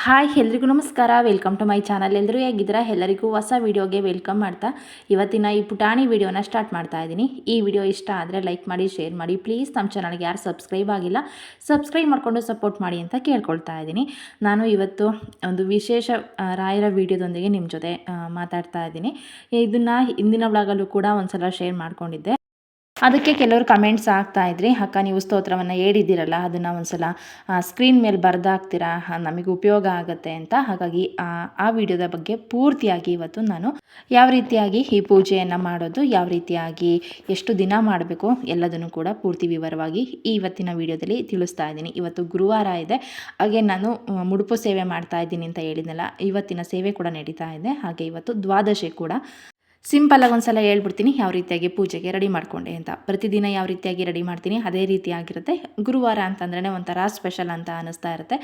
Hi, ಎಲ್ರಿಗೂ ನಮಸ್ಕಾರ. Welcome to my channel ಎಲ್ಲರೂ ಹೇಗಿದ್ದೀರಾ? ಎಲ್ಲರಿಗೂ ಹೊಸ ವೀಡಿಯೋಗೆ ವೆಲ್ಕಮ್ ಮಾಡ್ತಾ. ಇವತ್ತಿನ ಈ ಪುಟಾಣಿ ವಿಡಿಯೋನ ಸ್ಟಾರ್ಟ್ ಮಾಡ್ತಾ ಇದ್ದೀನಿ. ಈ ವಿಡಿಯೋ ಇಷ್ಟ ಆದರೆ ಲೈಕ್ ಮಾಡಿ ಶೇರ್ ಮಾಡಿ. ಪ್ಲೀಸ್ ನಮ್ಮ ಚಾನಲ್ಗೆ ಯಾರು ಸಬ್ಸ್ಕ್ರೈಬ್ ಆಗಿಲ್ಲ ಸಬ್ಸ್ಕ್ರೈಬ್ ಮಾಡಿಕೊಂಡು ಸಪೋರ್ಟ್ ಮಾಡಿ ಅಂತ ಕೇಳ್ಕೊಳ್ತಾ ಇದ್ದೀನಿ. ನಾನು ಇವತ್ತು ಒಂದು ವಿಶೇಷ ರಾಯರ ವಿಡಿಯೋದೊಂದಿಗೆ ನಿಮ್ಮ ಜೊತೆ ಮಾತಾಡ್ತಾ ಇದ್ದೀನಿ. ಇದನ್ನು ಹಿಂದಿನ ವ್ಲಾಗಲ್ಲೂ ಕೂಡ ಒಂದು ಸಲ ಶೇರ್ ಮಾಡ್ಕೊಂಡಿದ್ದೆ. ಅದಕ್ಕೆ ಕೆಲವರು ಕಮೆಂಟ್ಸ್ ಆಗ್ತಾ ಇದ್ರಿ. ಅಕ್ಕ ನೀವು ಸ್ತೋತ್ರವನ್ನು ಹೇಳಿದ್ದೀರಲ್ಲ ಅದನ್ನು ಒಂದ್ಸಲ ಸ್ಕ್ರೀನ್ ಮೇಲೆ ಬರೆದಾಗ್ತೀರಾ ನಮಗೆ ಉಪಯೋಗ ಆಗುತ್ತೆ ಅಂತ. ಹಾಗಾಗಿ ಆ, ವಿಡಿಯೋದ ಬಗ್ಗೆ ಪೂರ್ತಿಯಾಗಿ ಇವತ್ತು ನಾನು ಯಾವ ರೀತಿಯಾಗಿ ಈ ಪೂಜೆಯನ್ನು ಮಾಡೋದು ಯಾವ ರೀತಿಯಾಗಿ ಎಷ್ಟು ದಿನ ಮಾಡಬೇಕು ಎಲ್ಲದನ್ನು ಕೂಡ ಪೂರ್ತಿ ವಿವರವಾಗಿ ಇವತ್ತಿನ ವಿಡಿಯೋದಲ್ಲಿ ತಿಳಿಸ್ತಾ ಇದ್ದೀನಿ. ಇವತ್ತು ಗುರುವಾರ ಇದೆ. ಹಾಗೆ ನಾನು ಮುಡುಪು ಸೇವೆ ಮಾಡ್ತಾ ಇದ್ದೀನಿ ಅಂತ ಹೇಳಿದ್ನಲ್ಲ ಇವತ್ತಿನ ಸೇವೆ ಕೂಡ ನಡೀತಾ ಇದೆ. ಹಾಗೆ ಇವತ್ತು ದ್ವಾದಶಿ ಕೂಡ ಸಿಂಪಲಾಗಿ ಒಂದು ಸಲ ಹೇಳ್ಬಿಡ್ತೀನಿ ಯಾವ ರೀತಿಯಾಗಿ ಪೂಜೆಗೆ ರೆಡಿ ಮಾಡಿಕೊಂಡೆ ಅಂತ. ಪ್ರತಿದಿನ ಯಾವ ರೀತಿಯಾಗಿ ರೆಡಿ ಮಾಡ್ತೀನಿ ಅದೇ ರೀತಿಯಾಗಿರುತ್ತೆ ಗುರುವಾರ ಅಂತಂದ್ರೆ ಒಂಥರ ಸ್ಪೆಷಲ್ ಅಂತ ಅನ್ನಿಸ್ತಾ ಇರುತ್ತೆ.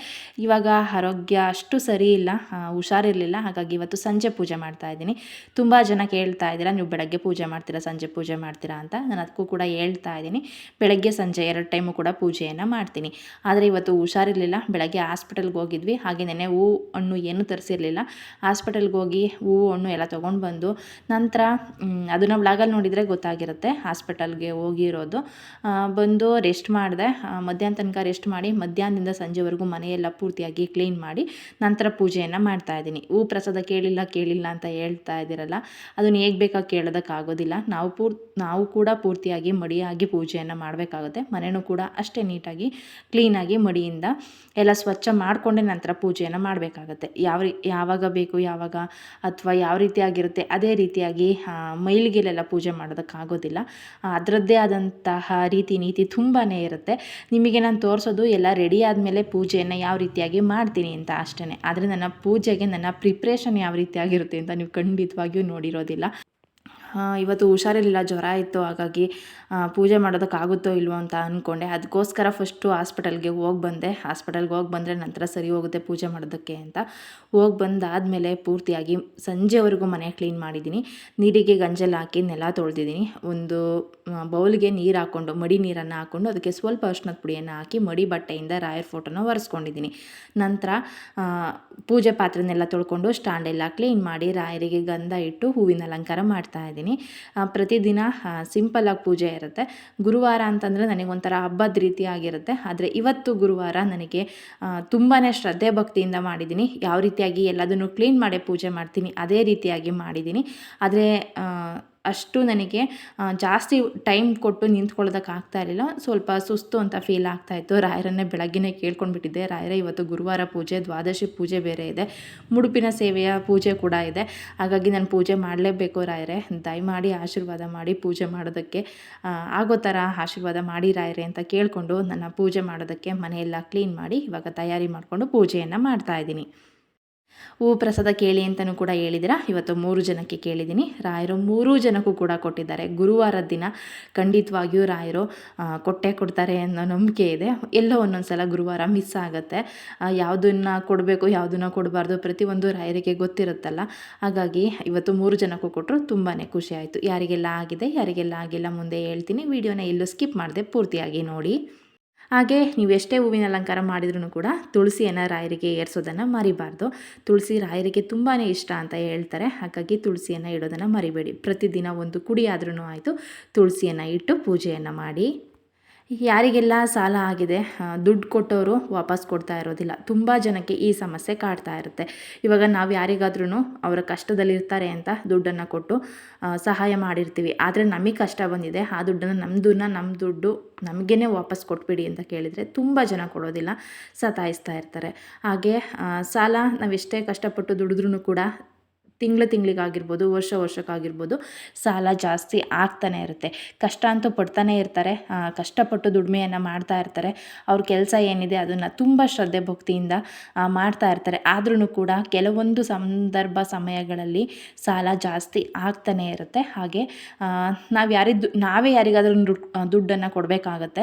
ಇವಾಗ ಆರೋಗ್ಯ ಅಷ್ಟು ಸರಿ ಇಲ್ಲ ಹುಷಾರಿರಲಿಲ್ಲ, ಹಾಗಾಗಿ ಇವತ್ತು ಸಂಜೆ ಪೂಜೆ ಮಾಡ್ತಾ ಇದ್ದೀನಿ. ತುಂಬ ಜನ ಕೇಳ್ತಾ ಇದ್ದೀರಾ, ನೀವು ಬೆಳಗ್ಗೆ ಪೂಜೆ ಮಾಡ್ತೀರಾ, ಸಂಜೆ ಪೂಜೆ ಮಾಡ್ತೀರಾ ಅಂತ. ನಾನು ಅದಕ್ಕೂ ಕೂಡ ಹೇಳ್ತಾ ಇದ್ದೀನಿ. ಬೆಳಗ್ಗೆ, ಸಂಜೆ ಎರಡು ಟೈಮು ಕೂಡ ಪೂಜೆಯನ್ನು ಮಾಡ್ತೀನಿ. ಆದರೆ ಇವತ್ತು ಹುಷಾರಿರಲಿಲ್ಲ, ಬೆಳಗ್ಗೆ ಹಾಸ್ಪಿಟಲ್ಗೆ ಹೋಗಿದ್ವಿ. ಹಾಗೆ ನೆನೆ ಹೂವು ಹಣ್ಣು ಏನೂ ತರಿಸಿರಲಿಲ್ಲ. ಹಾಸ್ಪಿಟಲ್ಗೆ ಹೋಗಿ ಹೂವು ಹಣ್ಣು ಎಲ್ಲ ತೊಗೊಂಡು ಬಂದು ನಂತರ ಅದನ್ನು ವ್ಲಾಗಲ್ಲಿ ನೋಡಿದರೆ ಗೊತ್ತಾಗಿರುತ್ತೆ ಹಾಸ್ಪಿಟಲ್ಗೆ ಹೋಗಿರೋದು. ಬಂದು ರೆಸ್ಟ್ ಮಾಡಿದೆ. ಮಧ್ಯಾಹ್ನ ತನಕ ರೆಸ್ಟ್ ಮಾಡಿ, ಮಧ್ಯಾಹ್ನದಿಂದ ಸಂಜೆವರೆಗೂ ಮನೆಯೆಲ್ಲ ಪೂರ್ತಿಯಾಗಿ ಕ್ಲೀನ್ ಮಾಡಿ, ನಂತರ ಪೂಜೆಯನ್ನು ಮಾಡ್ತಾ ಇದ್ದೀನಿ. ಹೂ ಪ್ರಸಾದ ಕೇಳಿಲ್ಲ ಕೇಳಿಲ್ಲ ಅಂತ ಹೇಳ್ತಾ ಇದ್ದೀರಲ್ಲ, ಅದನ್ನು ಹೇಗೆ ಬೇಕಾಗಿ ಕೇಳೋದಕ್ಕಾಗೋದಿಲ್ಲ. ನಾವು ಪೂರ್, ನಾವು ಕೂಡ ಪೂರ್ತಿಯಾಗಿ ಮಡಿಯಾಗಿ ಪೂಜೆಯನ್ನು ಮಾಡಬೇಕಾಗುತ್ತೆ. ಮನೆಯೂ ಕೂಡ ಅಷ್ಟೇ ನೀಟಾಗಿ, ಕ್ಲೀನಾಗಿ ಮಡಿಯಿಂದ ಎಲ್ಲ ಸ್ವಚ್ಛ ಮಾಡಿಕೊಂಡೇ ನಂತರ ಪೂಜೆಯನ್ನು ಮಾಡಬೇಕಾಗತ್ತೆ. ಯಾವ ಯಾವಾಗ ಬೇಕು ಯಾವಾಗ, ಅಥವಾ ಯಾವ ರೀತಿಯಾಗಿರುತ್ತೆ ಅದೇ ರೀತಿಯಾಗಿ ಆ, ಮೈಲಿಗೆಲೆಲ್ಲ ಪೂಜೆ ಮಾಡೋದಕ್ಕಾಗೋದಿಲ್ಲ. ಅದರದ್ದೇ ಆದಂತಹ ರೀತಿ ನೀತಿ ತುಂಬಾ ಇರುತ್ತೆ. ನಿಮಗೆ ನಾನು ತೋರಿಸೋದು ಎಲ್ಲ ರೆಡಿ ಆದಮೇಲೆ ಪೂಜೆಯನ್ನು ಯಾವ ರೀತಿಯಾಗಿ ಮಾಡ್ತೀನಿ ಅಂತ ಅಷ್ಟೇ ಆದರೆ ನನ್ನ ಪೂಜೆಗೆ ನನ್ನ ಪ್ರಿಪ್ರೇಷನ್ ಯಾವ ರೀತಿಯಾಗಿರುತ್ತೆ ಅಂತ ನೀವು ಖಂಡಿತವಾಗಿಯೂ ನೋಡಿರೋದಿಲ್ಲ. ಇವತ್ತು ಹುಷಾರಿರಲಿಲ್ಲ, ಜ್ವರ ಇತ್ತು, ಹಾಗಾಗಿ ಪೂಜೆ ಮಾಡೋದಕ್ಕಾಗುತ್ತೋ ಇಲ್ವೋ ಅಂತ ಅಂದ್ಕೊಂಡೆ ಅದಕ್ಕೋಸ್ಕರ ಫಸ್ಟು ಹಾಸ್ಪಿಟಲ್ಗೆ ಹೋಗಿ ಬಂದೆ. ಹಾಸ್ಪಿಟಲ್ಗೆ ಹೋಗಿ ಬಂದರೆ ನಂತರ ಸರಿ ಹೋಗುತ್ತೆ ಪೂಜೆ ಮಾಡೋದಕ್ಕೆ ಅಂತ. ಹೋಗಿ ಬಂದಾದಮೇಲೆ ಪೂರ್ತಿಯಾಗಿ ಸಂಜೆವರೆಗೂ ಮನೆ ಕ್ಲೀನ್ ಮಾಡಿದ್ದೀನಿ. ನೀರಿಗೆ ಗಂಜಲ್ ಹಾಕಿ ನೆಲ ತೊಳೆದಿದ್ದೀನಿ. ಒಂದು ಬೌಲ್ಗೆ ನೀರು ಹಾಕ್ಕೊಂಡು ಮಡಿ ನೀರನ್ನು ಹಾಕ್ಕೊಂಡು ಅದಕ್ಕೆ ಸ್ವಲ್ಪ ಅರ್ಶಿನದ ಪುಡಿಯನ್ನು ಹಾಕಿ, ಮಡಿ ಬಟ್ಟೆಯಿಂದ ರಾಯರ್ ಫೋಟೋನ ಒರೆಸ್ಕೊಂಡಿದ್ದೀನಿ. ನಂತರ ಪೂಜೆ ಪಾತ್ರೆನೆಲ್ಲ ತೊಳ್ಕೊಂಡು ಸ್ಟ್ಯಾಂಡೆಲ್ಲ ಕ್ಲೀನ್ ಮಾಡಿ ರಾಯರಿಗೆ ಗಂಧ ಇಟ್ಟು ಹೂವಿನ ಅಲಂಕಾರ ಮಾಡ್ತಾ ಇದ್ದೀನಿ. ಆ, ಪ್ರತಿದಿನ ಸಿಂಪಲ್ಲಾಗಿ ಪೂಜೆ ಇರುತ್ತೆ. ಗುರುವಾರ ಅಂತಂದರೆ ನನಗೊಂಥರ ಹಬ್ಬದ ರೀತಿ ಆಗಿರುತ್ತೆ. ಆದರೆ ಇವತ್ತು ಗುರುವಾರ ನನಗೆ ತುಂಬಾ ಶ್ರದ್ಧೆ ಭಕ್ತಿಯಿಂದ ಮಾಡಿದ್ದೀನಿ. ಯಾವ ರೀತಿಯಾಗಿ ಎಲ್ಲದನ್ನು ಕ್ಲೀನ್ ಮಾಡೇ ಪೂಜೆ ಮಾಡ್ತೀನಿ ಅದೇ ರೀತಿಯಾಗಿ ಮಾಡಿದ್ದೀನಿ. ಆದರೆ ಅಷ್ಟು ನನಗೆ ಜಾಸ್ತಿ ಟೈಮ್ ಕೊಟ್ಟು ನಿಂತ್ಕೊಳ್ಳೋದಕ್ಕೆ ಆಗ್ತಾ ಇರಲಿಲ್ಲ. ಸ್ವಲ್ಪ ಸುಸ್ತು ಅಂತ ಫೀಲ್ ಆಗ್ತಾ ಇತ್ತು. ರಾಯರನ್ನೇ ಬೆಳಗ್ಗೆನೇ ಕೇಳ್ಕೊಂಡ್ಬಿಟ್ಟಿದ್ದೆ. ರಾಯರೇ, ಇವತ್ತು ಗುರುವಾರ ಪೂಜೆ, ದ್ವಾದಶಿ ಪೂಜೆ ಬೇರೆ ಇದೆ. ಮುಡುಪಿನ ಸೇವೆಯ ಪೂಜೆ ಕೂಡ ಇದೆ. ಹಾಗಾಗಿ ನಾನು ಪೂಜೆ ಮಾಡಲೇಬೇಕು ರಾಯರೇ. ದಯಮಾಡಿ ಆಶೀರ್ವಾದ ಮಾಡಿ ಪೂಜೆ ಮಾಡೋದಕ್ಕೆ ಆಗೋ ಥರ ಆಶೀರ್ವಾದ ಮಾಡಿ ರಾಯರೇ ಅಂತ ಕೇಳಿಕೊಂಡು ನನ್ನ ಪೂಜೆ ಮಾಡೋದಕ್ಕೆ ಮನೆಯೆಲ್ಲ ಕ್ಲೀನ್ ಮಾಡಿ ಇವಾಗ ತಯಾರಿ ಮಾಡಿಕೊಂಡು ಪೂಜೆಯನ್ನು ಮಾಡ್ತಾ ಹೂ ಪ್ರಸಾದ ಕೇಳಿ ಅಂತಲೂ ಕೂಡ ಹೇಳಿದಿರ ಇವತ್ತು ಮೂರು ಜನಕ್ಕೆ ಕೇಳಿದ್ದೀನಿ. ರಾಯರು ಮೂರೂ ಜನಕ್ಕೂ ಕೂಡ ಕೊಟ್ಟಿದ್ದಾರೆ. ಗುರುವಾರದ ದಿನ ಖಂಡಿತವಾಗಿಯೂ ರಾಯರು ಕೊಟ್ಟೆ ಕೊಟ್ಟೇ ಕೊಡ್ತಾರೆ ಅನ್ನೋ ನಂಬಿಕೆ ಇದೆ. ಎಲ್ಲೋ ಒಂದೊಂದು ಸಲ ಗುರುವಾರ ಮಿಸ್ ಆಗುತ್ತೆ. ಯಾವುದನ್ನು ಕೊಡಬೇಕು, ಯಾವುದನ್ನು ಕೊಡಬಾರ್ದು ಪ್ರತಿಯೊಂದು ರಾಯರಿಗೆ ಗೊತ್ತಿರುತ್ತಲ್ಲ. ಹಾಗಾಗಿ ಇವತ್ತು ಮೂರು ಜನಕ್ಕೂ ಕೊಟ್ಟರು ತುಂಬಾ ಖುಷಿ ಆಯಿತು. ಯಾರಿಗೆಲ್ಲ ಆಗಿದೆ, ಯಾರಿಗೆಲ್ಲ ಆಗಿಲ್ಲ ಮುಂದೆ ಹೇಳ್ತೀನಿ. ವಿಡಿಯೋನ ಎಲ್ಲೂ ಸ್ಕಿಪ್ ಮಾಡಿದೆ ಪೂರ್ತಿಯಾಗಿ ನೋಡಿ. ಹಾಗೆ ನೀವು ಎಷ್ಟೇ ಹೂವಿನ ಅಲಂಕಾರ ಮಾಡಿದ್ರೂ ಕೂಡ ತುಳಸಿಯನ್ನು ರಾಯರಿಗೆ ಏರಿಸೋದನ್ನು ಮರಿಬಾರ್ದು. ತುಳಸಿ ರಾಯರಿಗೆ ತುಂಬಾ ಇಷ್ಟ ಅಂತ ಹೇಳ್ತಾರೆ. ಹಾಗಾಗಿ ತುಳಸಿಯನ್ನು ಇಡೋದನ್ನು ಮರಿಬೇಡಿ. ಪ್ರತಿದಿನ ಒಂದು ಕುಡಿಯಾದ್ರೂ ಆಯಿತು. ತುಳಸಿಯನ್ನು ಇಟ್ಟು ಪೂಜೆಯನ್ನು ಮಾಡಿ. ಯಾರಿಗೆಲ್ಲ ಸಾಲ ಆಗಿದೆ ದುಡ್ಡು ಕೊಟ್ಟವರು ವಾಪಸ್ ಕೊಡ್ತಾ ಇರೋದಿಲ್ಲ. ತುಂಬ ಜನಕ್ಕೆ ಈ ಸಮಸ್ಯೆ ಕಾಡ್ತಾ ಇರುತ್ತೆ. ಇವಾಗ ನಾವು ಯಾರಿಗಾದ್ರೂ ಅವರ ಕಷ್ಟದಲ್ಲಿರ್ತಾರೆ ಅಂತ ದುಡ್ಡನ್ನು ಕೊಟ್ಟು ಸಹಾಯ ಮಾಡಿರ್ತೀವಿ. ಆದರೆ ನಮಗೆ ಕಷ್ಟ ಬಂದಿದೆ. ಆ ದುಡ್ಡನ್ನು ನಮ್ಮದನ್ನ ನಮ್ಮ ದುಡ್ಡು ನಮಗೇ ವಾಪಸ್ ಕೊಟ್ಬಿಡಿ ಅಂತ ಕೇಳಿದರೆ ತುಂಬ ಜನ ಕೊಡೋದಿಲ್ಲ, ಸತಾಯಿಸ್ತಾ ಇರ್ತಾರೆ. ಹಾಗೆ ಸಾಲ ಸಾಲ ನಾವೆಷ್ಟೇ ಕಷ್ಟಪಟ್ಟು ದುಡಿದ್ರೂ ಕೂಡ ತಿಂಗಳು ತಿಂಗಳಿಗಾಗಿರ್ಬೋದು, ವರ್ಷ ವರ್ಷಕ್ಕಾಗಿರ್ಬೋದು, ಸಾಲ ಜಾಸ್ತಿ ಆಗ್ತಾನೆ ಇರುತ್ತೆ. ಕಷ್ಟ ಅಂತೂ ಪಡ್ತಾನೆ ಇರ್ತಾರೆ. ಕಷ್ಟಪಟ್ಟು ದುಡಿಮೆಯನ್ನು ಮಾಡ್ತಾ ಇರ್ತಾರೆ. ಅವ್ರ ಕೆಲಸ ಏನಿದೆ ಅದನ್ನು ತುಂಬ ಶ್ರದ್ಧೆ ಭಕ್ತಿಯಿಂದ ಮಾಡ್ತಾ ಇರ್ತಾರೆ. ಆದ್ರೂ ಕೂಡ ಕೆಲವೊಂದು ಸಂದರ್ಭ ಸಮಯಗಳಲ್ಲಿ ಸಾಲ ಜಾಸ್ತಿ ಆಗ್ತಾನೆ ಇರುತ್ತೆ. ಹಾಗೆ ನಾವು ಯಾರಿದ್ದು, ನಾವೇ ಯಾರಿಗಾದ್ರೂ ದುಡ್ಡು ದುಡ್ಡನ್ನು ಕೊಡಬೇಕಾಗತ್ತೆ.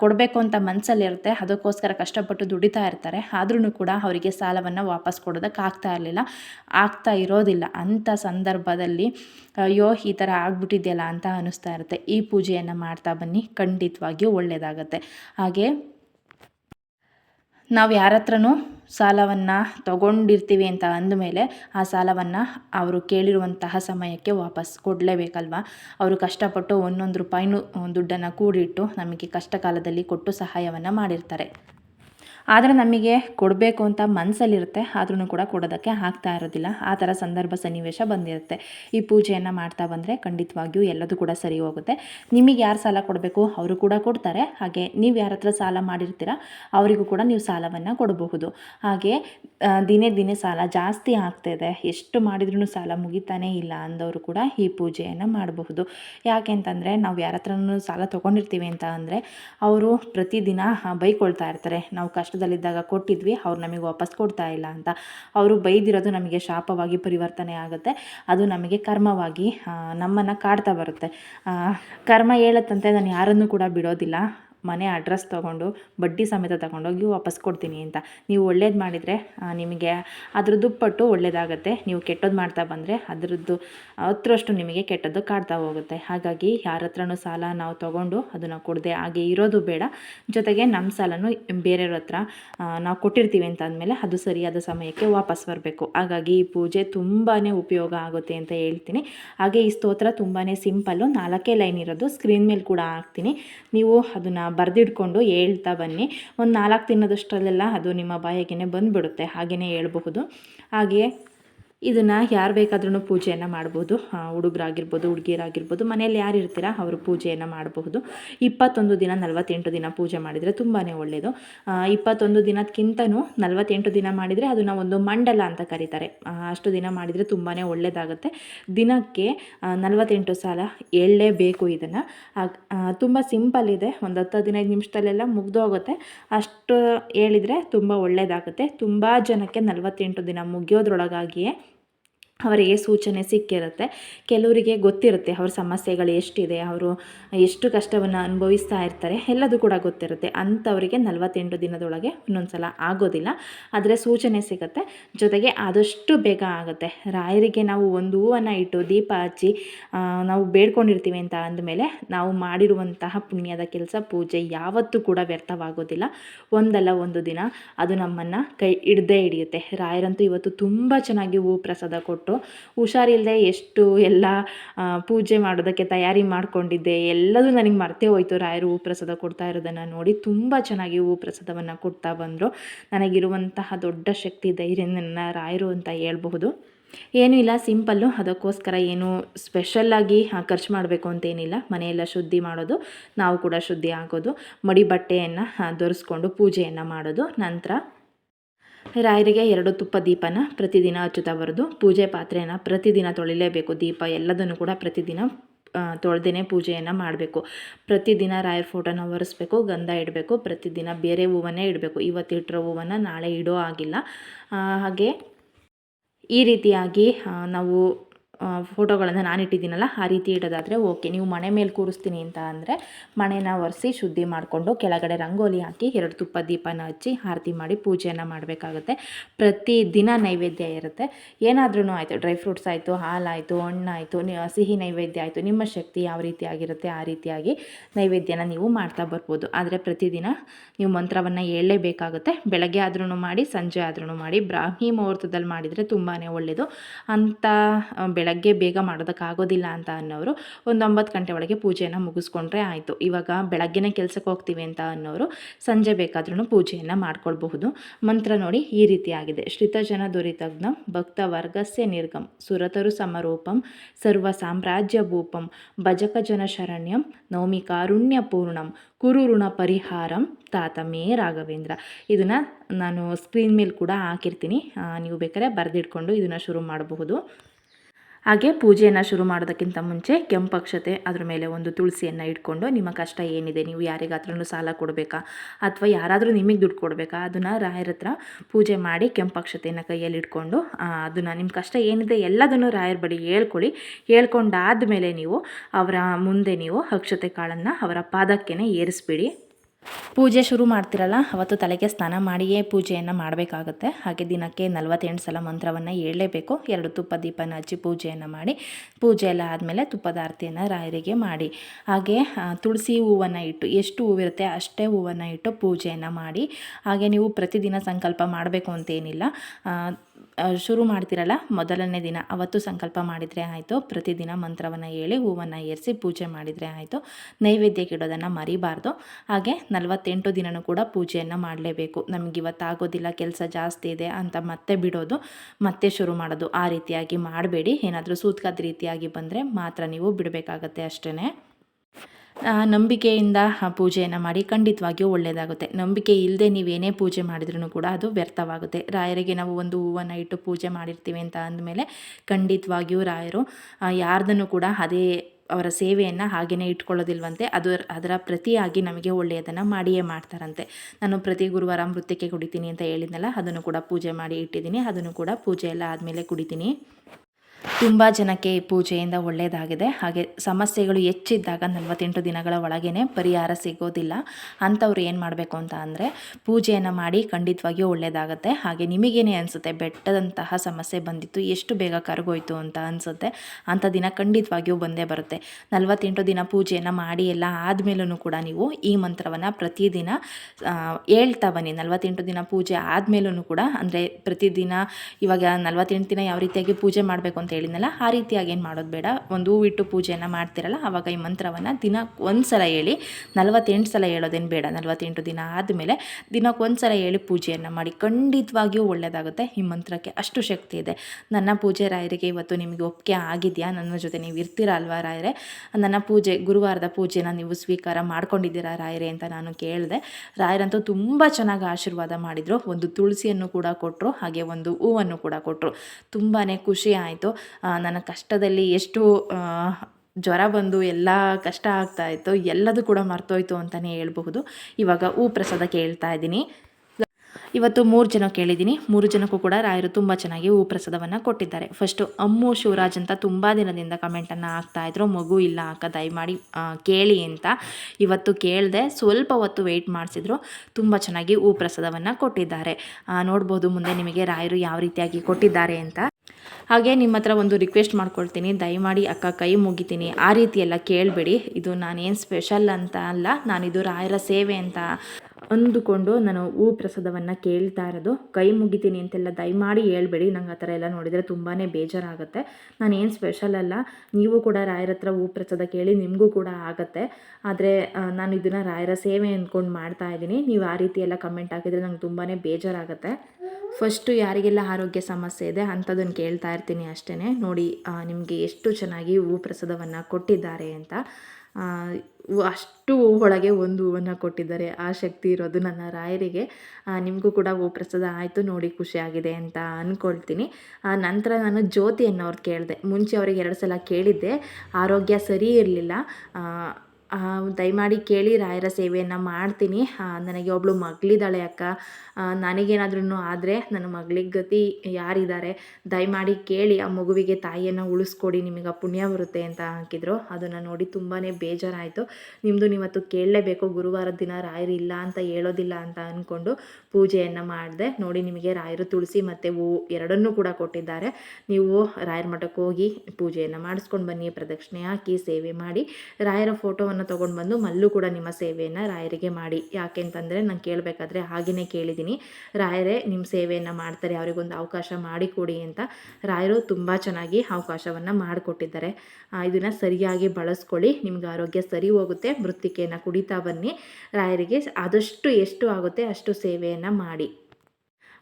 ಕೊಡಬೇಕು ಅಂತ ಮನಸ್ಸಲ್ಲಿರುತ್ತೆ ಅದಕ್ಕೋಸ್ಕರ ಕಷ್ಟಪಟ್ಟು ದುಡಿತಾ ಇರ್ತಾರೆ. ಆದ್ರೂ ಕೂಡ ಅವರಿಗೆ ಸಾಲವನ್ನು ವಾಪಸ್ ಕೊಡೋದಕ್ಕೆ ಆಗ್ತಾ ಇರಲಿಲ್ಲ. ಆಗ್ತಾ ಇರೋದಿಲ್ಲ. ಅಂಥ ಸಂದರ್ಭದಲ್ಲಿ ಅಯ್ಯೋ ಈ ಥರ ಆಗ್ಬಿಟ್ಟಿದೆಯಲ್ಲ ಅಂತ ಅನ್ನಿಸ್ತಾ ಇರುತ್ತೆ. ಈ ಪೂಜೆಯನ್ನು ಮಾಡ್ತಾ ಬನ್ನಿ. ಖಂಡಿತವಾಗಿಯೂ ಒಳ್ಳೆಯದಾಗತ್ತೆ ಹಾಗೆ, ನಾವು ಯಾರ ಹತ್ರನೂ ಸಾಲವನ್ನು ತಗೊಂಡಿರ್ತೀವಿ ಅಂತ ಅಂದಮೇಲೆ, ಆ ಸಾಲವನ್ನು ಅವರು ಕೇಳಿರುವಂತಹ ಸಮಯಕ್ಕೆ ವಾಪಸ್ ಕೊಡಲೇಬೇಕಲ್ವಾ? ಅವರು ಕಷ್ಟಪಟ್ಟು ಒಂದೊಂದು ರೂಪಾಯಿನೂ, ದುಡ್ಡನ್ನು ಕೂಡಿಟ್ಟು ನಮಗೆ ಕಷ್ಟ ಕಾಲದಲ್ಲಿ ಕೊಟ್ಟು ಸಹಾಯವನ್ನು ಮಾಡಿರ್ತಾರೆ. ಆದರೆ ನಮಗೆ ಕೊಡಬೇಕು ಅಂತ ಮನಸ್ಸಲ್ಲಿರುತ್ತೆ ಆದ್ರೂ ಕೂಡ ಕೊಡೋದಕ್ಕೆ ಆಗ್ತಾ ಇರೋದಿಲ್ಲ. ಆ ಥರ ಸಂದರ್ಭ ಸನ್ನಿವೇಶ ಬಂದಿರುತ್ತೆ. ಈ ಪೂಜೆಯನ್ನು ಮಾಡ್ತಾ ಬಂದರೆ ಖಂಡಿತವಾಗಿಯೂ ಎಲ್ಲದೂ ಕೂಡ ಸರಿ ಹೋಗುತ್ತೆ. ನಿಮಗೆ ಯಾರು ಸಾಲ ಕೊಡಬೇಕು? ಅವರು ಕೂಡ ಕೊಡ್ತಾರೆ. ಹಾಗೆ ನೀವು ಯಾರ ಹತ್ರ ಸಾಲ ಮಾಡಿರ್ತೀರ, ಅವರಿಗೂ ಕೂಡ ನೀವು ಸಾಲವನ್ನು ಕೊಡಬಹುದು. ಹಾಗೆ ದಿನೇ ದಿನೇ ಸಾಲ ಜಾಸ್ತಿ ಆಗ್ತಾಯಿದೆ ಎಷ್ಟು ಮಾಡಿದ್ರೂ ಸಾಲ ಮುಗಿತಾನೇ ಇಲ್ಲ ಅಂದವರು ಕೂಡ ಈ ಪೂಜೆಯನ್ನು ಮಾಡಬಹುದು. ಯಾಕೆ ಅಂತಂದರೆ, ನಾವು ಯಾರ ಹತ್ರನೂ ಸಾಲ ತೊಗೊಂಡಿರ್ತೀವಿ ಅಂತ ಅಂದರೆ, ಅವರು ಪ್ರತಿದಿನ ಬೈಕೊಳ್ತಾ ಇರ್ತಾರೆ. ನಾವು ಕಷ್ಟದಲ್ಲಿದ್ದಾಗ ಕೊಟ್ಟಿದ್ವಿ, ಅವ್ರು ನಮಗೆ ವಾಪಸ್ ಕೊಡ್ತಾ ಇಲ್ಲ ಅಂತ. ಅವರು ಬೈದಿರೋದು ನಮಗೆ ಶಾಪವಾಗಿ ಪರಿವರ್ತನೆ ಆಗುತ್ತೆ. ಅದು ನಮಗೆ ಕರ್ಮವಾಗಿ ನಮ್ಮನ್ನು ಕಾಡ್ತಾ ಬರುತ್ತೆ. ಕರ್ಮ ಹೇಳತ್ತಂತೆ ನಾನು ಯಾರನ್ನು ಕೂಡ ಬಿಡೋದಿಲ್ಲ. ಮನೆ ಅಡ್ರೆಸ್ ತೊಗೊಂಡು, ಬಡ್ಡಿ ಸಮೇತ ತೊಗೊಂಡೋಗಿ ವಾಪಸ್ ಕೊಡ್ತೀನಿ ಅಂತ. ನೀವು ಒಳ್ಳೇದು ಮಾಡಿದರೆ ನಿಮಗೆ ಅದ್ರ ದುಪ್ಪಟ್ಟು ಒಳ್ಳೇದಾಗುತ್ತೆ. ನೀವು ಕೆಟ್ಟದ್ದು ಮಾಡ್ತಾ ಬಂದರೆ ಅದರದ್ದು ಹತ್ತರಷ್ಟು ನಿಮಗೆ ಕೆಟ್ಟದ್ದು ಕಾಡ್ತಾ ಹೋಗುತ್ತೆ. ಹಾಗಾಗಿ ಯಾರ ಹತ್ರನೂ ಸಾಲ ನಾವು ತೊಗೊಂಡು ಅದನ್ನು ಕೊಡದೆ ಹಾಗೆ ಇರೋದು ಬೇಡ. ಜೊತೆಗೆ ನಮ್ಮ ಸಾಲನೂ ಬೇರೆಯವ್ರ ಹತ್ರ ನಾವು ಕೊಟ್ಟಿರ್ತೀವಿ ಅಂತ ಅಂದಮೇಲೆ ಅದು ಸರಿಯಾದ ಸಮಯಕ್ಕೆ ವಾಪಸ್ ಬರಬೇಕು. ಹಾಗಾಗಿ ಈ ಪೂಜೆ ತುಂಬಾ ಉಪಯೋಗ ಆಗುತ್ತೆ ಅಂತ ಹೇಳ್ತೀನಿ. ಹಾಗೆ ಈ ಸ್ತೋತ್ರ ತುಂಬಾ ಸಿಂಪಲ್ಲು ನಾಲ್ಕೇ ಲೈನ್ ಇರೋದು ಸ್ಕ್ರೀನ್ ಮೇಲೆ ಕೂಡ ಹಾಕ್ತೀನಿ. ನೀವು ಅದನ್ನು ಬರೆದಿಟ್ಕೊಂಡು ಹೇಳ್ತಾ ಬನ್ನಿ. ಒಂದು ನಾಲ್ಕು ದಿನದಷ್ಟರಲ್ಲೆಲ್ಲ ಅದು ನಿಮ್ಮ ಬಾಯಿಗೆ ಬಂದುಬಿಡುತ್ತೆ. ಹಾಗೆಯೇ ಹೇಳ್ಬಹುದು. ಹಾಗೆಯೇ ಇದನ್ನು ಯಾರು ಬೇಕಾದ್ರೂ ಪೂಜೆಯನ್ನು ಮಾಡ್ಬೋದು. ಹುಡುಗರಾಗಿರ್ಬೋದು, ಹುಡುಗಿಯರಾಗಿರ್ಬೋದು, ಮನೆಯಲ್ಲಿ ಯಾರು ಇರ್ತೀರಾ ಅವರು ಪೂಜೆಯನ್ನು ಮಾಡಬಹುದು. ಇಪ್ಪತ್ತೊಂದು ದಿನ, ನಲವತ್ತೆಂಟು ದಿನ ಪೂಜೆ ಮಾಡಿದರೆ ತುಂಬಾ ಒಳ್ಳೆಯದು ಇಪ್ಪತ್ತೊಂದು ದಿನಕ್ಕಿಂತನೂ ನಲವತ್ತೆಂಟು ದಿನ ಮಾಡಿದರೆ ಅದನ್ನು ಒಂದು ಮಂಡಲ ಅಂತ ಕರೀತಾರೆ. ಅಷ್ಟು ದಿನ ಮಾಡಿದರೆ ತುಂಬಾ ಒಳ್ಳೆಯದಾಗುತ್ತೆ ದಿನಕ್ಕೆ ನಲವತ್ತೆಂಟು ಸಲ ಎಳ್ಳೇಬೇಕು ಇದನ್ನು. ತುಂಬ ಸಿಂಪಲ್ ಇದೆ. ಒಂದು ಹತ್ತು ಹದಿನೈದು ನಿಮಿಷದಲ್ಲೆಲ್ಲ ಮುಗ್ದು ಹೋಗುತ್ತೆ. ಅಷ್ಟು ಹೇಳಿದರೆ ತುಂಬ ಒಳ್ಳೆಯದಾಗುತ್ತೆ ತುಂಬ ಜನಕ್ಕೆ ನಲವತ್ತೆಂಟು ದಿನ ಮುಗಿಯೋದ್ರೊಳಗಾಗಿಯೇ ಅವರಿಗೆ ಸೂಚನೆ ಸಿಕ್ಕಿರುತ್ತೆ. ಕೆಲವರಿಗೆ ಗೊತ್ತಿರುತ್ತೆ ಅವ್ರ ಸಮಸ್ಯೆಗಳು ಎಷ್ಟಿದೆ, ಅವರು ಎಷ್ಟು ಕಷ್ಟವನ್ನು ಅನುಭವಿಸ್ತಾ ಇರ್ತಾರೆ, ಎಲ್ಲದೂ ಕೂಡ ಗೊತ್ತಿರುತ್ತೆ. ಅಂಥವರಿಗೆ ನಲವತ್ತೆಂಟು ದಿನದೊಳಗೆ ಒಂದೊಂದು ಸಲ ಆಗೋದಿಲ್ಲ. ಆದರೆ ಸೂಚನೆ ಸಿಗುತ್ತೆ. ಜೊತೆಗೆ ಆದಷ್ಟು ಬೇಗ ಆಗುತ್ತೆ. ರಾಯರಿಗೆ ನಾವು ಒಂದು ಹೂವನ್ನು ಇಟ್ಟು ದೀಪ ಹಚ್ಚಿ ನಾವು ಬೇಡ್ಕೊಂಡಿರ್ತೀವಿ ಅಂತ ಅಂದಮೇಲೆ ನಾವು ಮಾಡಿರುವಂತಹ ಪುಣ್ಯದ ಕೆಲಸ, ಪೂಜೆ ಯಾವತ್ತೂ ಕೂಡ ವ್ಯರ್ಥವಾಗೋದಿಲ್ಲ. ಒಂದಲ್ಲ ಒಂದು ದಿನ ಅದು ನಮ್ಮನ್ನು ಕೈ ಹಿಡ್ದೇ ಹಿಡಿಯುತ್ತೆ. ರಾಯರಂತೂ ಇವತ್ತು ತುಂಬ ಚೆನ್ನಾಗಿ ಹೂ ಪ್ರಸಾದ ಕೊಟ್ಟು ಹುಷಾರಿಲ್ಲದೆ ಎಷ್ಟು ಎಲ್ಲ ಪೂಜೆ ಮಾಡೋದಕ್ಕೆ ತಯಾರಿ ಮಾಡಿಕೊಂಡಿದ್ದೆ. ಎಲ್ಲದೂ ನನಗೆ ಮರ್ತೇ ಹೋಯ್ತು. ರಾಯರು ಹೂ ಪ್ರಸಾದ ಕೊಡ್ತಾ ಇರೋದನ್ನು ನೋಡಿ ತುಂಬ ಚೆನ್ನಾಗಿ ಹೂ ಪ್ರಸಾದವನ್ನು ಕೊಡ್ತಾ ಬಂದರು. ನನಗಿರುವಂತಹ ದೊಡ್ಡ ಶಕ್ತಿ ಧೈರ್ಯ ನನ್ನ ರಾಯರು ಅಂತ ಹೇಳ್ಬಹುದು. ಏನೂ ಇಲ್ಲ, ಸಿಂಪಲ್ಲು. ಅದಕ್ಕೋಸ್ಕರ ಏನು ಸ್ಪೆಷಲ್ಲಾಗಿ ಖರ್ಚು ಮಾಡಬೇಕು ಅಂತೇನಿಲ್ಲ. ಮನೆಯೆಲ್ಲ ಶುದ್ಧಿ ಮಾಡೋದು, ನಾವು ಕೂಡ ಶುದ್ಧಿ ಆಗೋದು ಮಡಿ ಬಟ್ಟೆಯನ್ನು ದೊರೆಸ್ಕೊಂಡು ಪೂಜೆಯನ್ನು ಮಾಡೋದು. ನಂತರ ರಾಯರಿಗೆ ಎರಡು ತುಪ್ಪ ದೀಪನ ಪ್ರತಿದಿನ ಹಚ್ಚುತ್ತಾ ಬರೋದು. ಪೂಜೆ ಪಾತ್ರೆನ ಪ್ರತಿದಿನ ತೊಳಿಲೇಬೇಕು. ದೀಪ ಎಲ್ಲದನ್ನು ಕೂಡ ಪ್ರತಿದಿನ ತೊಳೆದೇ ಪೂಜೆಯನ್ನು ಮಾಡಬೇಕು. ಪ್ರತಿದಿನ ರಾಯರ ಫೋಟೋನ ಒರೆಸ್ಬೇಕು, ಗಂಧ ಇಡಬೇಕು. ಪ್ರತಿದಿನ ಬೇರೆ ಹೂವನ್ನೇ ಇಡಬೇಕು. ಇವತ್ತಿಟ್ಟಿರೋ ಹೂವನ್ನು ನಾಳೆ ಇಡೋ ಆಗಿಲ್ಲ ಹಾಗೆ ಈ ರೀತಿಯಾಗಿ ನಾವು ಫೋಟೋಗಳನ್ನು ನಾನು ಇಟ್ಟಿದ್ದೀನಲ್ಲ, ಆ ರೀತಿ ಇಡೋದಾದರೆ ಓಕೆ. ನೀವು ಮನೆ ಮೇಲೆ ಕೂರಿಸ್ತೀನಿ ಅಂತ ಅಂದರೆ ಮನೆನ ಒರೆಸಿ ಶುದ್ಧಿ ಮಾಡಿಕೊಂಡು ಕೆಳಗಡೆ ರಂಗೋಲಿ ಹಾಕಿ ಎರಡು ತುಪ್ಪ ದೀಪನ ಹಚ್ಚಿ ಆರತಿ ಮಾಡಿ ಪೂಜೆಯನ್ನು ಮಾಡಬೇಕಾಗುತ್ತೆ. ಪ್ರತಿ ದಿನ ನೈವೇದ್ಯ ಇರುತ್ತೆ. ಏನಾದ್ರೂ ಆಯಿತು, ಡ್ರೈ ಫ್ರೂಟ್ಸ್ ಆಯಿತು, ಹಾಲಾಯಿತು, ಹಣ್ಣಾಯಿತು ಸಿಹಿ ನೈವೇದ್ಯ ಆಯಿತು, ನಿಮ್ಮ ಶಕ್ತಿ ಯಾವ ರೀತಿಯಾಗಿರುತ್ತೆ ಆ ರೀತಿಯಾಗಿ ನೈವೇದ್ಯನ ನೀವು ಮಾಡ್ತಾ ಬರ್ಬೋದು. ಆದರೆ ಪ್ರತಿದಿನ ನೀವು ಮಂತ್ರವನ್ನು ಹೇಳಲೇಬೇಕಾಗುತ್ತೆ. ಬೆಳಗ್ಗೆ ಆದ್ರೂ ಮಾಡಿ, ಸಂಜೆ ಆದ್ರೂ ಮಾಡಿ, ಬ್ರಾಹ್ಮಿ ಮುಹೂರ್ತದಲ್ಲಿ ಮಾಡಿದರೆ ತುಂಬಾ ಒಳ್ಳೆಯದು ಅಂತ ಬೆಳಗ್ಗೆ ಬೇಗ ಮಾಡೋದಕ್ಕಾಗೋದಿಲ್ಲ ಅಂತ ಅನ್ನೋರು ಒಂದು ಒಂಬತ್ತು ಗಂಟೆ ಒಳಗೆ ಪೂಜೆಯನ್ನು ಮುಗಿಸ್ಕೊಂಡ್ರೆ ಆಯಿತು. ಇವಾಗ ಬೆಳಗ್ಗೆನೇ ಕೆಲಸಕ್ಕೆ ಹೋಗ್ತೀವಿ ಅಂತ ಅನ್ನೋರು ಸಂಜೆ ಬೇಕಾದ್ರೂ ಪೂಜೆಯನ್ನು ಮಾಡ್ಕೊಳ್ಬಹುದು. ಮಂತ್ರ ನೋಡಿ ಈ ರೀತಿಯಾಗಿದೆ ಶ್ರಿತಜನ ದುರಿತಜ್ಞ ಭಕ್ತ ವರ್ಗಸ್ಯ ನಿರ್ಗಮ್ ಸುರತರು ಸಮರೂಪಂ ಸರ್ವ ಸಾಮ್ರಾಜ್ಯ ಭೂಪಂ ಭಜಕ ಜನ ಶರಣ್ಯಂ ನೌಮಿ ಕಾರುಣ್ಯ ಪೂರ್ಣಂ ಕುರು ಋಣ ಪರಿಹಾರಂ ತಾತಮೇ ರಾಘವೇಂದ್ರ. ಇದನ್ನು ನಾನು ಸ್ಕ್ರೀನ್ ಮೇಲೆ ಕೂಡ ಹಾಕಿರ್ತೀನಿ. ನೀವು ಬೇಕಾದ್ರೆ ಬರೆದಿಟ್ಕೊಂಡು ಇದನ್ನು ಶುರು ಮಾಡಬಹುದು. ಹಾಗೆ ಪೂಜೆಯನ್ನು ಶುರು ಮಾಡೋದಕ್ಕಿಂತ ಮುಂಚೆ ಕೆಂಪಕ್ಷತೆ ಅದ್ರ ಮೇಲೆ ಒಂದು ತುಳಸಿಯನ್ನು ಇಟ್ಕೊಂಡು ನಿಮ್ಮ ಕಷ್ಟ ಏನಿದೆ, ನೀವು ಯಾರಿಗಾದ್ರೂ ಸಾಲ ಕೊಡಬೇಕಾ? ಅಥವಾ ಯಾರಾದರೂ ನಿಮಗೆ ದುಡ್ಡು ಕೊಡಬೇಕಾ? ಅದನ್ನು ರಾಯರ ಹತ್ರ ಪೂಜೆ ಮಾಡಿ ಕೆಂಪಕ್ಷತೆಯನ್ನು ಕೈಯಲ್ಲಿ ಇಟ್ಕೊಂಡು ಅದನ್ನು ನಿಮ್ಮ ಕಷ್ಟ ಏನಿದೆ ಎಲ್ಲದನ್ನು ರಾಯರ ಬಳಿ ಹೇಳ್ಕೊಳ್ಳಿ ಹೇಳ್ಕೊಂಡಾದ್ಮೇಲೆ ನೀವು ಅವರ ಮುಂದೆ ನೀವು ಅಕ್ಷತೆ ಕಾಳನ್ನು ಅವರ ಪಾದಕ್ಕೇ ಏರಿಸ್ಬಿಡಿ. ಪೂಜೆ ಶುರು ಮಾಡ್ತಿರಲ್ಲ, ಅವತ್ತು ತಲೆಗೆ ಸ್ನಾನ ಮಾಡಿಯೇ ಪೂಜೆಯನ್ನು ಮಾಡಬೇಕಾಗುತ್ತೆ. ಹಾಗೆ ದಿನಕ್ಕೆ ನಲವತ್ತೆಂಟು ಸಲ ಮಂತ್ರವನ್ನು ಹೇಳಲೇಬೇಕು. ಎರಡು ತುಪ್ಪ ದೀಪನ ಹಚ್ಚಿ ಪೂಜೆಯನ್ನು ಮಾಡಿ, ಪೂಜೆ ಎಲ್ಲ ಆದಮೇಲೆ ತುಪ್ಪದ ಆರತಿಯನ್ನು ರಾಯರಿಗೆ ಮಾಡಿ. ಹಾಗೆ ತುಳಸಿ ಹೂವನ್ನು ಇಟ್ಟು, ಎಷ್ಟು ಹೂವಿರುತ್ತೆ ಅಷ್ಟೇ ಹೂವನ್ನು ಇಟ್ಟು ಪೂಜೆಯನ್ನು ಮಾಡಿ. ಹಾಗೆ ನೀವು ಪ್ರತಿದಿನ ಸಂಕಲ್ಪ ಮಾಡಬೇಕು ಅಂತೇನಿಲ್ಲ ಶುರು ಮಾಡ್ತಿರಲ್ಲ? ಮೊದಲನೇ ದಿನ ಅವತ್ತು ಸಂಕಲ್ಪ ಮಾಡಿದರೆ ಆಯಿತು, ಪ್ರತಿದಿನ ಮಂತ್ರವನ್ನು ಹೇಳಿ ಹೂವನ್ನು ಏರಿಸಿ ಪೂಜೆ ಮಾಡಿದರೆ ಆಯಿತು. ನೈವೇದ್ಯಕ್ಕೆ ಇಡೋದನ್ನು ಮರಿಬಾರ್ದು. ಹಾಗೆ ನಲವತ್ತೆಂಟು ದಿನವೂ ಕೂಡ ಪೂಜೆಯನ್ನು ಮಾಡಲೇಬೇಕು. ನಮಗೆ ಇವತ್ತು ಆಗೋದಿಲ್ಲ ಕೆಲಸ ಜಾಸ್ತಿ ಇದೆ ಅಂತ ಮತ್ತೆ ಬಿಡೋದು, ಮತ್ತೆ ಶುರು ಮಾಡೋದು ಆ ರೀತಿಯಾಗಿ ಮಾಡಬೇಡಿ. ಏನಾದರೂ ಸೂತ್ಕದ ರೀತಿಯಾಗಿ ಬಂದರೆ ಮಾತ್ರ ನೀವು ಬಿಡಬೇಕಾಗತ್ತೆ ಅಷ್ಟೇ ನಂಬಿಕೆಯಿಂದ ಪೂಜೆಯನ್ನು ಮಾಡಿ ಖಂಡಿತವಾಗಿಯೂ ಒಳ್ಳೆಯದಾಗುತ್ತೆ. ನಂಬಿಕೆ ಇಲ್ಲದೆ ನೀವೇನೇ ಪೂಜೆ ಮಾಡಿದ್ರೂ ಕೂಡ ಅದು ವ್ಯರ್ಥವಾಗುತ್ತೆ. ರಾಯರಿಗೆ ನಾವು ಒಂದು ಹೂವನ್ನು ಇಟ್ಟು ಪೂಜೆ ಮಾಡಿರ್ತೀವಿ ಅಂತ ಅಂದಮೇಲೆ ಖಂಡಿತವಾಗಿಯೂ ರಾಯರು ಯಾರ್ದನ್ನು ಕೂಡ ಅದೇ ಅವರ ಸೇವೆಯನ್ನು ಹಾಗೆಯೇ ಇಟ್ಕೊಳ್ಳೋದಿಲ್ವಂತೆ, ಅದು ಅದರ ಪ್ರತಿಯಾಗಿ ನಮಗೆ ಒಳ್ಳೆಯದನ್ನು ಮಾಡಿಯೇ ಮಾಡ್ತಾರಂತೆ. ನಾನು ಪ್ರತಿ ಗುರುವಾರ ಮೃತ್ಯಕ್ಕೆ ಕುಡಿತೀನಿ ಅಂತ ಹೇಳಿದ್ನಲ್ಲ, ಅದನ್ನು ಕೂಡ ಪೂಜೆ ಮಾಡಿ ಇಟ್ಟಿದ್ದೀನಿ, ಅದನ್ನು ಕೂಡ ಪೂಜೆ ಎಲ್ಲ ಆದಮೇಲೆ ಕುಡಿತೀನಿ. ತುಂಬ ಜನಕ್ಕೆ ಈ ಪೂಜೆಯಿಂದ ಒಳ್ಳೆಯದಾಗಿದೆ ಹಾಗೆ ಸಮಸ್ಯೆಗಳು ಹೆಚ್ಚಿದ್ದಾಗ ನಲವತ್ತೆಂಟು ದಿನಗಳ ಒಳಗೇ ಪರಿಹಾರ ಸಿಗೋದಿಲ್ಲ. ಅಂಥವ್ರು ಏನು ಮಾಡಬೇಕು ಅಂತ ಅಂದರೆ ಪೂಜೆಯನ್ನು ಮಾಡಿ ಖಂಡಿತವಾಗಿಯೂ ಒಳ್ಳೆಯದಾಗುತ್ತೆ ಹಾಗೆ ನಿಮಗೇನೆ ಅನಿಸುತ್ತೆ ಬೆಟ್ಟದಂತಹ ಸಮಸ್ಯೆ ಬಂದಿತ್ತು, ಎಷ್ಟು ಬೇಗ ಕರಗೋಯ್ತು ಅಂತ ಅನಿಸುತ್ತೆ. ಅಂಥ ದಿನ ಖಂಡಿತವಾಗಿಯೂ ಬಂದೇ ಬರುತ್ತೆ. ನಲವತ್ತೆಂಟು ದಿನ ಪೂಜೆಯನ್ನು ಮಾಡಿ ಎಲ್ಲ ಆದಮೇಲೂ ಕೂಡ ನೀವು ಈ ಮಂತ್ರವನ್ನು ಪ್ರತಿದಿನ ಹೇಳ್ತಾ ಬನ್ನಿ. ನಲವತ್ತೆಂಟು ದಿನ ಪೂಜೆ ಆದಮೇಲೂ ಕೂಡ ಅಂದರೆ ಪ್ರತಿದಿನ ಇವಾಗ ನಲವತ್ತೆಂಟು ದಿನ ಯಾವ ರೀತಿಯಾಗಿ ಪೂಜೆ ಮಾಡಬೇಕು ಅಂತ ಹೇಳಿದ್ನಲ್ಲ, ಆ ರೀತಿಯಾಗಿ ಏನು ಮಾಡೋದು ಬೇಡ. ಒಂದು ಹೂವಿಟ್ಟು ಪೂಜೆಯನ್ನು ಮಾಡ್ತಿರಲ್ಲ, ಆವಾಗ ಈ ಮಂತ್ರವನ್ನು ದಿನ ಒಂದು ಸಲ ಹೇಳಿ, ನಲವತ್ತೆಂಟು ಸಲ ಹೇಳೋದೇನು ಬೇಡ. ನಲವತ್ತೆಂಟು ದಿನ ಆದಮೇಲೆ ದಿನಕ್ಕೆ ಒಂದು ಸಲ ಹೇಳಿ ಪೂಜೆಯನ್ನು ಮಾಡಿ. ಖಂಡಿತವಾಗಿಯೂ ಒಳ್ಳೆಯದಾಗುತ್ತೆ ಈ ಮಂತ್ರಕ್ಕೆ. ಅಷ್ಟು ಶಕ್ತಿ ಇದೆ. ನನ್ನ ಪೂಜೆ ರಾಯರಿಗೆ ಇವತ್ತು ನಿಮಗೆ ಒಪ್ಪಿಗೆ ಆಗಿದೆಯಾ? ನನ್ನ ಜೊತೆ ನೀವು ಇರ್ತೀರಾ ಅಲ್ವಾ ರಾಯರೇ? ನನ್ನ ಪೂಜೆ, ಗುರುವಾರದ ಪೂಜೆನ ನೀವು ಸ್ವೀಕಾರ ಮಾಡ್ಕೊಂಡಿದ್ದೀರಾ ರಾಯರೇ ಅಂತ ನಾನು ಕೇಳಿದೆ. ರಾಯರಂತೂ ತುಂಬ ಚೆನ್ನಾಗಿ ಆಶೀರ್ವಾದ ಮಾಡಿದರು. ಒಂದು ತುಳಸಿಯನ್ನು ಕೂಡ ಕೊಟ್ಟರು ಹಾಗೆ ಒಂದು ಹೂವನ್ನು ಕೂಡ ಕೊಟ್ಟರು ತುಂಬಾ ಖುಷಿ ಆಯಿತು. ನನ್ನ ಕಷ್ಟದಲ್ಲಿ ಎಷ್ಟು ಜ್ವರ ಬಂದು ಎಲ್ಲ ಕಷ್ಟ ಆಗ್ತಾ ಇತ್ತು ಎಲ್ಲದೂ ಕೂಡ ಮರ್ತೋಯ್ತು ಅಂತಲೇ ಹೇಳ್ಬಹುದು. ಇವಾಗ ಹೂ ಪ್ರಸಾದ ಕೇಳ್ತಾ ಇದ್ದೀನಿ. ಇವತ್ತು ಮೂರು ಜನ ಕೇಳಿದ್ದೀನಿ. ಮೂರು ಜನಕ್ಕೂ ಕೂಡ ರಾಯರು ತುಂಬ ಚೆನ್ನಾಗಿ ಹೂ ಪ್ರಸಾದವನ್ನು ಕೊಟ್ಟಿದ್ದಾರೆ. ಫಸ್ಟು ಅಮ್ಮು ಶಿವರಾಜ್ ಅಂತ ತುಂಬ ದಿನದಿಂದ ಕಮೆಂಟನ್ನು ಹಾಕ್ತಾಯಿದ್ರು ಮಗು ಇಲ್ಲ ಅಕ್ಕ, ದಯಮಾಡಿ ಕೇಳಿ ಅಂತ. ಇವತ್ತು ಕೇಳಿದೆ ಸ್ವಲ್ಪ ಹೊತ್ತು ವೆಯ್ಟ್ ಮಾಡಿಸಿದ್ರು. ತುಂಬ ಚೆನ್ನಾಗಿ ಹೂ ಪ್ರಸಾದವನ್ನು ಕೊಟ್ಟಿದ್ದಾರೆ. ನೋಡ್ಬೋದು ಮುಂದೆ ನಿಮಗೆ ರಾಯರು ಯಾವ ರೀತಿಯಾಗಿ ಕೊಟ್ಟಿದ್ದಾರೆ ಅಂತ. ಹಾಗೆ ನಿಮ್ಮ ಹತ್ರ ಒಂದು ರಿಕ್ವೆಸ್ಟ್ ಮಾಡ್ಕೊಳ್ತೀನಿ. ದಯಮಾಡಿ ಅಕ್ಕ ಕೈ ಮುಗಿತೀನಿ. ಆ ರೀತಿ ಎಲ್ಲ ಕೇಳಬೇಡಿ. ಇದು ನಾನೇನು ಸ್ಪೆಷಲ್ ಅಂತ ಅಲ್ಲ. ನಾನಿದು ರಾಯರ ಸೇವೆ ಅಂತ ಅಂದುಕೊಂಡು ನಾನು ಹೂ ಪ್ರಸಾದವನ್ನು ಕೇಳ್ತಾ ಇರೋದು. ಕೈ ಮುಗಿತೀನಿ ಅಂತೆಲ್ಲ ದಯಮಾಡಿ ಹೇಳ್ಬೇಡಿ. ನಂಗೆ ಆ ಥರ ಎಲ್ಲ ನೋಡಿದರೆ ತುಂಬಾ ಬೇಜಾರಾಗುತ್ತೆ. ನಾನೇನು ಸ್ಪೆಷಲ್ ಅಲ್ಲ. ನೀವು ಕೂಡ ರಾಯರ ಹತ್ರ ಹೂ ಪ್ರಸಾದ ಕೇಳಿ ನಿಮಗೂ ಕೂಡ ಆಗುತ್ತೆ. ಆದರೆ ನಾನು ಇದನ್ನು ರಾಯರ ಸೇವೆ ಅಂದ್ಕೊಂಡು ಮಾಡ್ತಾ ಇದ್ದೀನಿ. ನೀವು ಆ ರೀತಿ ಎಲ್ಲ ಕಮೆಂಟ್ ಹಾಕಿದರೆ ನಂಗೆ ತುಂಬಾ ಬೇಜಾರಾಗುತ್ತೆ. ಫಸ್ಟು ಯಾರಿಗೆಲ್ಲ ಆರೋಗ್ಯ ಸಮಸ್ಯೆ ಇದೆ ಅಂಥದ್ದನ್ನು ಕೇಳ್ತಾ ಇರ್ತೀನಿ ಅಷ್ಟೇ ನೋಡಿ ನಿಮಗೆ ಎಷ್ಟು ಚೆನ್ನಾಗಿ ಹೂ ಪ್ರಸಾದವನ್ನು ಕೊಟ್ಟಿದ್ದಾರೆ ಅಂತ. ಅಷ್ಟು ಒಳಗೆ ಒಂದು ಹೂವನ್ನು ಕೊಟ್ಟಿದ್ದಾರೆ. ಆ ಶಕ್ತಿ ಇರೋದು ನನ್ನ ರಾಯರಿಗೆ. ನಿಮಗೂ ಕೂಡ ಹೂ ಪ್ರಸಾದ ಆಯಿತು, ನೋಡಿ ಖುಷಿಯಾಗಿದೆ ಅಂತ ಅಂದ್ಕೊಳ್ತೀನಿ ನಂತರ ನಾನು ಜ್ಯೋತಿ ಅವ್ರು ಕೇಳಿದೆ. ಮುಂಚೆ ಅವ್ರಿಗೆ ಎರಡು ಸಲ ಕೇಳಿದ್ದೆ. ಆರೋಗ್ಯ ಸರಿ ಇರಲಿಲ್ಲ. ದಯಮಾಡಿ ಕೇಳಿ ರಾಯರ ಸೇವೆಯನ್ನು ಮಾಡ್ತೀನಿ. ನನಗೆ ಒಬ್ಬಳು ಮಗಳಿದ್ದಾಳೆ ಅಕ್ಕ. ನನಗೇನಾದ್ರೂ ಆದರೆ ನನ್ನ ಮಗಳಿಗೆ ಗತಿ ಯಾರಿದ್ದಾರೆ, ದಯಮಾಡಿ ಕೇಳಿ ಆ ಮಗುವಿಗೆ ತಾಯಿಯನ್ನು ಉಳಿಸ್ಕೊಡಿ, ನಿಮಗೆ ಪುಣ್ಯ ಬರುತ್ತೆ ಅಂತ ಹಾಕಿದ್ರು. ಅದನ್ನು ನೋಡಿ ತುಂಬಾ ಬೇಜಾರಾಯಿತು. ನಿಮ್ಮದು ನೀವತ್ತು ಕೇಳಲೇಬೇಕು ಗುರುವಾರದ ದಿನ ರಾಯರು ಇಲ್ಲ ಅಂತ ಹೇಳೋದಿಲ್ಲ ಅಂತ ಅಂದ್ಕೊಂಡು ಪೂಜೆಯನ್ನು ಮಾಡಿದೆ. ನೋಡಿ ನಿಮಗೆ ರಾಯರು ತುಳಸಿ ಮತ್ತು ಹೂವು ಎರಡನ್ನೂ ಕೂಡ ಕೊಟ್ಟಿದ್ದಾರೆ. ನೀವು ರಾಯರ ಮಠಕ್ಕೆ ಹೋಗಿ ಪೂಜೆಯನ್ನು ಮಾಡಿಸ್ಕೊಂಡು ಬನ್ನಿ, ಪ್ರದಕ್ಷಿಣೆ ಹಾಕಿ, ಸೇವೆ ಮಾಡಿ. ರಾಯರ ಫೋಟೋವನ್ನು ತೊಗೊಂಡು ಬಂದು ಮಲ್ಲೂ ಕೂಡ ನಿಮ್ಮ ಸೇವೆಯನ್ನು ರಾಯರಿಗೆ ಮಾಡಿ. ಯಾಕೆ ಅಂತಂದರೆ ನಾನು ಕೇಳಬೇಕಾದ್ರೆ ಹಾಗೆಯೇ ಕೇಳಿದ್ದೀನಿ ರಾಯರೇ ನಿಮ್ಮ ಸೇವೆಯನ್ನು ಮಾಡ್ತಾರೆ, ಅವರಿಗೊಂದು ಅವಕಾಶ ಮಾಡಿಕೊಡಿ ಅಂತ ರಾಯರು ತುಂಬ ಚೆನ್ನಾಗಿ ಅವಕಾಶವನ್ನು ಮಾಡಿಕೊಟ್ಟಿದ್ದಾರೆ. ಇದನ್ನು ಸರಿಯಾಗಿ ಬಳಸ್ಕೊಳ್ಳಿ, ನಿಮ್ಗೆ ಆರೋಗ್ಯ ಸರಿ ಹೋಗುತ್ತೆ, ಮೃತ್ತಿಕೆಯನ್ನು ಕುಡಿತಾ ಬನ್ನಿ, ರಾಯರಿಗೆ ಆದಷ್ಟು ಎಷ್ಟು ಆಗುತ್ತೆ ಅಷ್ಟು ಸೇವೆಯನ್ನು ಮಾಡಿ.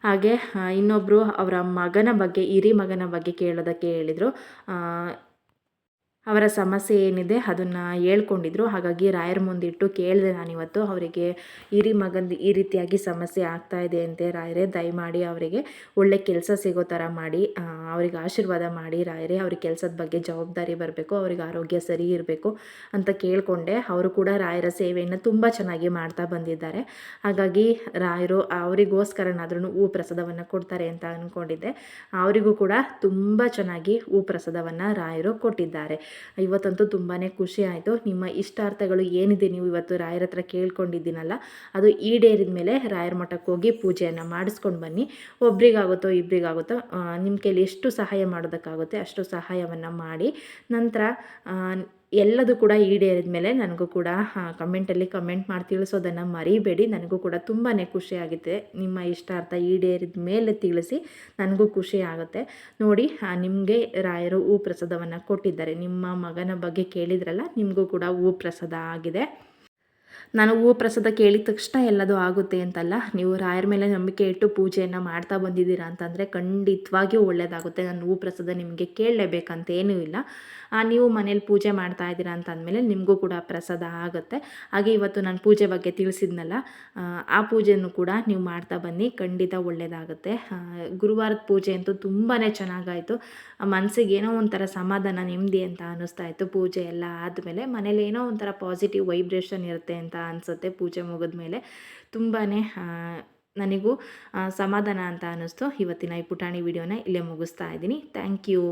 ಹಾಗೆ ಇನ್ನೊಬ್ಬರು ಅವರ ಮಗನ ಬಗ್ಗೆ ಹಿರಿ ಮಗನ ಬಗ್ಗೆ ಕೇಳೋದಕ್ಕೆ ಹೇಳಿದರು. ಅವರ ಸಮಸ್ಯೆ ಏನಿದೆ ಅದನ್ನು ಹೇಳ್ಕೊಂಡಿದ್ರು. ಹಾಗಾಗಿ ರಾಯರ ಮುಂದಿಟ್ಟು ಕೇಳಿದೆ ನಾನಿವತ್ತು, ಅವರಿಗೆ ಹಿರಿ ಮಗಂದು ಈ ರೀತಿಯಾಗಿ ಸಮಸ್ಯೆ ಆಗ್ತಾ ಇದೆ ಅಂತೆ ರಾಯರೇ, ದಯಮಾಡಿ ಅವರಿಗೆ ಒಳ್ಳೆ ಕೆಲಸ ಸಿಗೋ ಥರ ಮಾಡಿ ಅವ್ರಿಗೆ ಆಶೀರ್ವಾದ ಮಾಡಿ ರಾಯರೇ, ಅವ್ರಿಗೆ ಕೆಲಸದ ಬಗ್ಗೆ ಜವಾಬ್ದಾರಿ ಬರಬೇಕು, ಅವ್ರಿಗೆ ಆರೋಗ್ಯ ಸರಿ ಇರಬೇಕು ಅಂತ ಕೇಳಿಕೊಂಡೆ. ಅವರು ಕೂಡ ರಾಯರ ಸೇವೆಯನ್ನು ತುಂಬ ಚೆನ್ನಾಗಿ ಮಾಡ್ತಾ ಬಂದಿದ್ದಾರೆ. ಹಾಗಾಗಿ ರಾಯರು ಅವರಿಗೋಸ್ಕರನಾದ್ರೂ ಹೂ ಪ್ರಸಾದವನ್ನು ಕೊಡ್ತಾರೆ ಅಂತ ಅಂದ್ಕೊಂಡಿದ್ದೆ ಅವರಿಗೂ ಕೂಡ ತುಂಬ ಚೆನ್ನಾಗಿ ಹೂ ಪ್ರಸಾದವನ್ನು ರಾಯರು ಕೊಟ್ಟಿದ್ದಾರೆ. ಇವತ್ತಂತೂ ತುಂಬಾ ಖುಷಿ ಆಯಿತು. ನಿಮ್ಮ ಇಷ್ಟಾರ್ಥಗಳು ಏನಿದೆ ನೀವು ಇವತ್ತು ರಾಯರ ಹತ್ರ ಕೇಳ್ಕೊಂಡಿದ್ದೀನಲ್ಲ, ಅದು ಈಡೇರಿದ ಮೇಲೆ ರಾಯರ ಮಠಕ್ಕೆ ಹೋಗಿ ಪೂಜೆಯನ್ನು ಮಾಡಿಸ್ಕೊಂಡು ಬನ್ನಿ. ಒಬ್ರಿಗಾಗುತ್ತೋ ಇಬ್ಬರಿಗಾಗುತ್ತೋ ನಿಮ್ಮ ಕೈಲಿ ಎಷ್ಟು ಸಹಾಯ ಮಾಡೋದಕ್ಕಾಗುತ್ತೆ ಅಷ್ಟು ಸಹಾಯವನ್ನು ಮಾಡಿ. ನಂತರ ಎಲ್ಲದು ಕೂಡ ಈಡೇರಿದ ಮೇಲೆ ನನಗೂ ಕೂಡ ಕಮೆಂಟಲ್ಲಿ ಕಮೆಂಟ್ ಮಾಡಿ ತಿಳಿಸೋದನ್ನು ಮರಿಬೇಡಿ. ನನಗೂ ಕೂಡ ತುಂಬಾ ಖುಷಿಯಾಗುತ್ತೆ ನಿಮ್ಮ ಇಷ್ಟಾರ್ಥ ಈಡೇರಿದ ಮೇಲೆ ತಿಳಿಸಿ ನನಗೂ ಖುಷಿ ಆಗುತ್ತೆ. ನೋಡಿ ನಿಮಗೆ ರಾಯರು ಹೂ ಪ್ರಸಾದವನ್ನು ಕೊಟ್ಟಿದ್ದಾರೆ. ನಿಮ್ಮ ಮಗನ ಬಗ್ಗೆ ಕೇಳಿದ್ರಲ್ಲ, ನಿಮಗೂ ಕೂಡ ಹೂ ಪ್ರಸಾದ ಆಗಿದೆ. ನಾನು ಹೂ ಪ್ರಸಾದ ಕೇಳಿದ ತಕ್ಷಣ ಎಲ್ಲದೂ ಆಗುತ್ತೆ ಅಂತಲ್ಲ, ನೀವು ರಾಯರ ಮೇಲೆ ನಂಬಿಕೆ ಇಟ್ಟು ಪೂಜೆಯನ್ನು ಮಾಡ್ತಾ ಬಂದಿದ್ದೀರಾ ಅಂತಂದರೆ ಖಂಡಿತವಾಗಿಯೂ ಒಳ್ಳೆಯದಾಗುತ್ತೆ ನಾನು ಹೂ ಪ್ರಸಾದ ನಿಮಗೆ ಕೇಳಲೇಬೇಕಂತ ಏನೂ ಇಲ್ಲ. ನೀವು ಮನೇಲಿ ಪೂಜೆ ಮಾಡ್ತಾ ಇದ್ದೀರಾ ಅಂತ ಅಂದಮೇಲೆ ನಿಮಗೂ ಕೂಡ ಪ್ರಸಾದ ಆಗುತ್ತೆ. ಹಾಗೆ ಇವತ್ತು ನಾನು ಪೂಜೆ ಬಗ್ಗೆ ತಿಳಿಸಿದ್ನಲ್ಲ, ಆ ಪೂಜೆಯನ್ನು ಕೂಡ ನೀವು ಮಾಡ್ತಾ ಬನ್ನಿ, ಖಂಡಿತ ಒಳ್ಳೆಯದಾಗುತ್ತೆ ಗುರುವಾರದ ಪೂಜೆ ಅಂತೂ ತುಂಬಾ ಚೆನ್ನಾಗಾಯಿತು. ಮನಸ್ಸಿಗೆ ಏನೋ ಒಂಥರ ಸಮಾಧಾನ, ನೆಮ್ಮದಿ ಅಂತ ಅನ್ನಿಸ್ತಾ ಇತ್ತು. ಪೂಜೆ ಎಲ್ಲ ಆದಮೇಲೆ ಮನೇಲಿ ಏನೋ ಒಂಥರ ಪಾಸಿಟಿವ್ ವೈಬ್ರೇಷನ್ ಇರುತ್ತೆ ಅಂತ ಅನಿಸುತ್ತೆ ಪೂಜೆ ಮುಗಿದ ಮೇಲೆ ತುಂಬಾ ನನಗೂ ಸಮಾಧಾನ ಅಂತ ಅನ್ನಿಸ್ತು. ಇವತ್ತಿನ ಈ ಪುಟಾಣಿ ವಿಡಿಯೋನ ಇಲ್ಲೇ ಮುಗಿಸ್ತಾ ಇದ್ದೀನಿ. Thank you